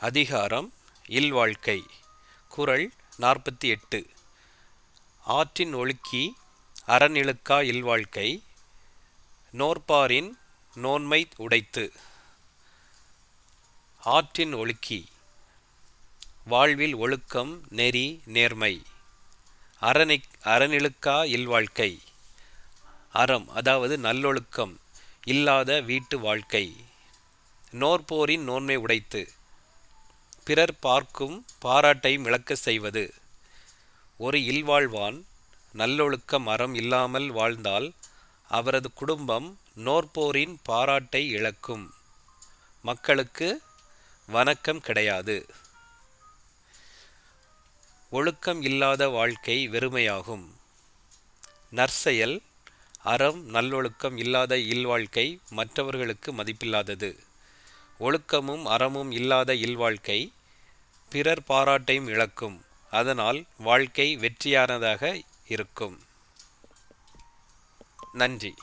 அதிகாரம் இல்வாழ்க்கை. குறள் நாற்பத்தி எட்டு. ஆற்றின் ஒழுக்கி அறநிழுக்கா இல்வாழ்க்கை. நோற்பாரின் நோன்மை உடைத்து. ஆற்றின் ஒழுக்கி வாழ்வில் ஒழுக்கம் நெறி நேர்மை. அரணி அறநிழுக்கா இல்வாழ்க்கை. அறம் அதாவது நல்லொழுக்கம் இல்லாத வீட்டு வாழ்க்கை. நோற்போரின் நோன்மை உடைத்து. பிறர் பார்க்கும் பாராட்டை விளக்க செய்வது. ஒரு இல்வாழ்வான் நல்லொழுக்கம் அறம் இல்லாமல் வாழ்ந்தால் அவரது குடும்பம் நோற்போரின் பாராட்டை இழக்கும். மக்களுக்கு வணக்கம் கிடையாது. ஒழுக்கம் இல்லாத வாழ்க்கை வெறுமையாகும். நற்செயல் அறம் நல்லொழுக்கம் இல்லாத இல்வாழ்க்கை மற்றவர்களுக்கு மதிப்பில்லாதது. ஒழுக்கமும் அறமும் இல்லாத இல்வாழ்க்கை பிறர் பாராட்டையும் இழக்கும். அதனால் வாழ்க்கை வெற்றியானதாக இருக்கும். நன்றி.